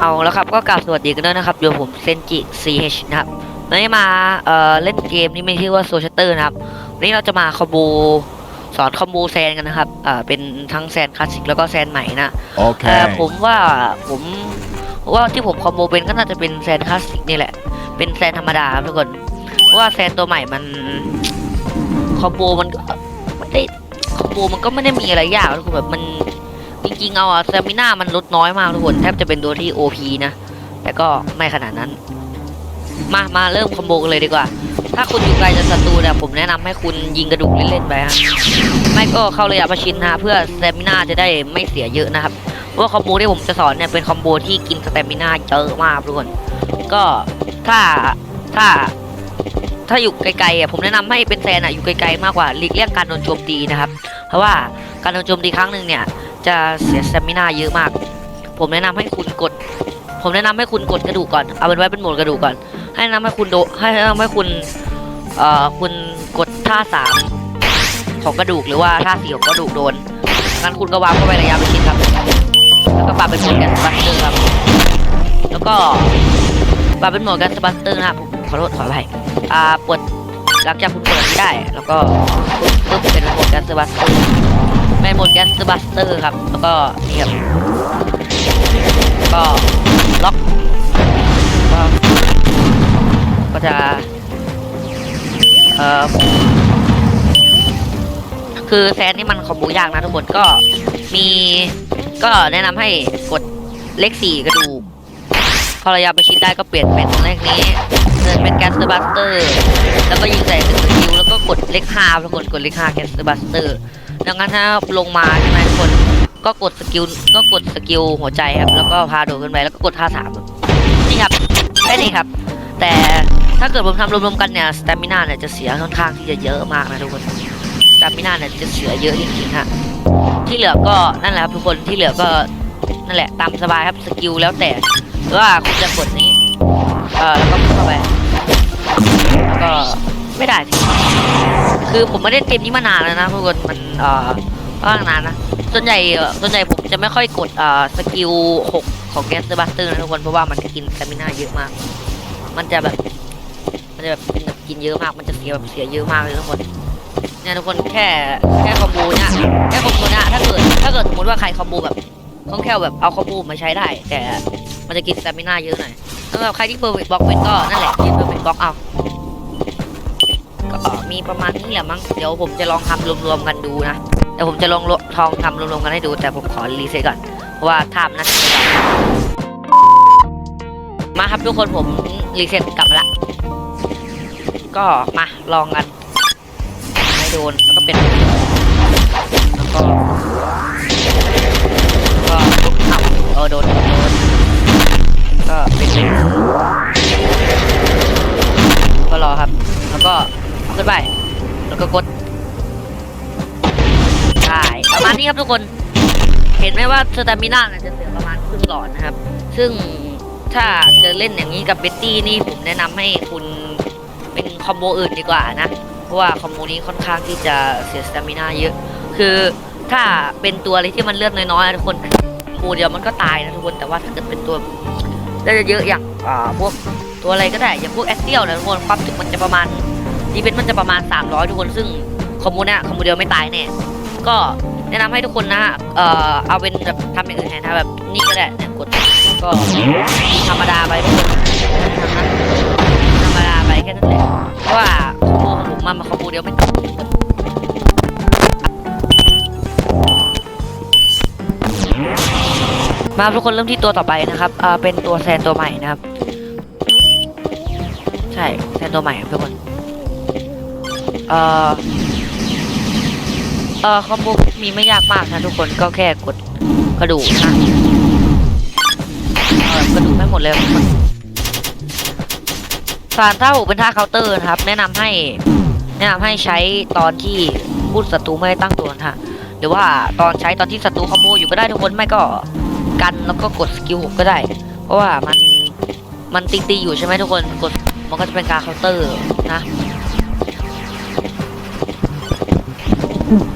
เอาแล้วครับก็กราบสวัสดีกันด้วยนะครับอยู่กับผมเซนจิ CH นะครับวันนี้มาเอ่อเล่นเกมนี้มีชื่อว่าโซชเตอร์นะครับวันนี้เราจะมาคอมโบสอนคอมโบแซนกันนะครับอ่าเป็นทั้งแซนคลาสสิกแล้วก็แซนใหม่นะเอ่อ Okay. ผมว่าผมว่าที่ผมคอมโบเป็นก็น่าจะเป็นแซนคลาสสิกนี่แหละ เป็นแซนธรรมดาครับทุกคนเพราะว่าแซนตัวใหม่มันคอมโบมันก็ไม่ได้คอมโบมันก็ไม่ได้มีอะไรยากทุกคนแบบมัน จริงๆเอาอะสเตมิน่ามันลดน้อยมากทุกคนแทบจะเป็นตัวที่ OP นะ แต่ก็ไม่ขนาดนั้น มามาเริ่มคอมโบกันเลยดีกว่า ถ้าคุณอยู่ไกลจากศัตรูเนี่ยผมแนะนำให้คุณยิงกระดูกเล่นๆไปฮะไม่ก็เข้าระยะประชิดนะเพื่อสเตมิน่าจะได้ไม่เสียเยอะนะครับเพราะว่าคอมโบที่ผมจะสอนเนี่ยเป็นคอมโบที่กินสเตมิน่าเยอะมากทุกคนก็ถ้าถ้าถ้าอยู่ไกลๆอะผมแนะนำให้เป็นแซนอะอยู่ไกลๆมากกว่าหลีกเลี่ยงการโดนโจมตีนะครับ เพราะว่าการโดนโจมตีครั้งหนึ่งเนี่ย จะเสียสเตมินาเยอะมาก ผมแนะนำให้คุณกด ผมแนะนำให้คุณกดกระดูกก่อน เอาเป็นไว้เป็นโหมดกระดูกก่อน ให้นะนำให้คุณโด ให้แนะนำให้คุณ เอ่อ คุณกดท่าสามของกระดูกหรือว่าท่าสี่ของกระดูกโดน งั้นคุณก็วางเข้าไประยะไปชิดครับ แล้วก็ปรับเป็นโหมดแกนสปัสเตอร์ครับ แล้วก็ปรับเป็นโหมดแกนสปัสเตอร์นะครับผมขอโทษขออภัยอ่าปวดหลังจากคุณเปิดได้ แล้วก็ปึ๊บเป็นโหมดแกนสปัสเตอร์ ไม่หมดแกสบัสเตอร์ครับ แล้วก็นี่ครับก็ล็อกก็ก็จะเอ่อคือแซนนี่มันคอมโบยากนะทุกคนก็มีก็แนะนำให้กดเลขสี่กระดูกพอระยะประชิดได้ก็เปลี่ยนเป็นเลขนี้เดินเป็นแกสบัสเตอร์แล้วก็ยิงใส่หนึ่งสกิลแล้วก็กดเลขห้าทุกคนกดเลขห้าแกสบัสเตอร์ ดังนั้นถ้าลงมาใช่ไหมคน ก็กดสกิลก็กดสกิลหัวใจครับ แล้วก็พาโดดขึ้นไปแล้วก็กดท่าสามนี่ครับแค่นี้ครับ แต่ถ้าเกิดผมทำรวมๆกันเนี่ยสเตมินาเนี่ยจะเสียค่อนข้างที่จะเยอะมากนะทุกคนสเตมินาเนี่ยจะเสียเยอะจริงๆฮะที่เหลือก็นั่นแหละครับทุกคนที่เหลือก็นั่นแหละตามสบายครับสกิลแล้วแต่ว่าคุณจะกดนี้ เออแล้วก็พุ่งเข้าไปแล้วก็ ไม่ได้สิคือผมไม่ได้เกมนี้มานานแล้วนะทุกคนมันเอ่อก็นานนะส่วนใหญ่เอ่อส่วนใหญ่ผมจะไม่ค่อยกดเอ่อสกิลหกของแกสบัสเตอร์นะทุกคนเพราะว่ามันจะกินสตามินาเยอะมาก มันจะแบบ มันจะแบบเป็นแบบกินเยอะมาก มันจะเสียแบบเสียเยอะมากเลยทุกคนเนี่ยทุกคนแค่แค่คอมโบเนี่ยแค่คอมโบเนี่ยถ้าเกิดถ้าเกิดสมมติว่าใครคอมโบแบบคล่องแคล่วแบบเอาคอมโบมาใช้ได้ แต่มันจะกินสตามินาเยอะหน่อยสำหรับใครที่เ e อร์เฟกต์บล็อกเป็นก็นั่นแหละยืนเ e อร์เฟกต์บล็อกเอาก็ มีประมาณนี้แหละมั้งเดี๋ยวผมจะลองทำรวมๆกันดูนะแต่ผมจะลองทองทำรวมๆกันให้ดู แต่ผมขอรีเซ็ตก่อนเพราะว่าทำนั่นมาครับทุกคนผมรีเซ็ตกลับมาละก็มาลองกันไม่โดนแล้วก็เป็นแล้วก็าขึ้นไปแล้วก็กดใช่ประมาณนี้ครับทุกคน เห็นไหมว่าสตามิน่าจะเหลือประมาณครึ่งหลอดนะครับ ซึ่งถ้าจะเล่นอย่างนี้กับเบตตี้นี่ผมแนะนำให้คุณเป็นคอมโบอื่นดีกว่านะ เพราะว่าคอมโบนี้ค่อนข้างที่จะเสียสตามิน่าเยอะ คือถ้าเป็นตัวอะไรที่มันเลือดน้อยๆนะทุกคนคอมโบเดียวมันก็ตายนะทุกคนแต่ว่าถ้าเกิดเป็นตัวได้เยอะอย่างพวกตัวอะไรก็ได้อย่างพวกแอสเซียลนะทุกคนความถึกมันจะประมาณ ดีเฟนมันจะประมาณ 300 ทุกคนซึ่งคอมมูเนี่ยคอมมูเดียวไม่ตายแน่ก็แนะนำให้ทุกคนนะฮะเอ่อเอาเป็นแบบทำอย่างอื่นแทนนะแบบนี่ก็ได้เนี่ยกดก็ธรรมดาไปทุกคนธรรมดาไปแค่นั้นแหละเพราะว่าคอมโบของผมมันมาคอมโบเดียวไม่ตายมาทุกคนเริ่มที่ตัวต่อไปนะครับเอ่าเป็นตัวแซนตัวใหม่นะครับ ใช่แซนตัวใหม่ครับทุกคน เอ่อเอ่อคอมโบมีไม่ยากมากนะทุกคนก็แค่กดกระดูกนะเออกระดูกไม่หมดเลยทุกคนสารท่าหูเป็นท่าเคาน์เตอร์นะครับ แนะนำให้แนะนำให้ใช้ตอนที่พูดศัตรูไม่ได้ตั้งตัวนะฮะหรือว่าตอนใช้ตอนที่ศัตรูคอมโบอยู่ก็ได้ทุกคนไม่ก็กันแล้วก็กดสกิลหกก็ได้ เพราะว่ามันมันตีตีอยู่ใช่ไหมทุกคนกดมันก็จะเป็นการเคาน์เตอร์นะ 嗯。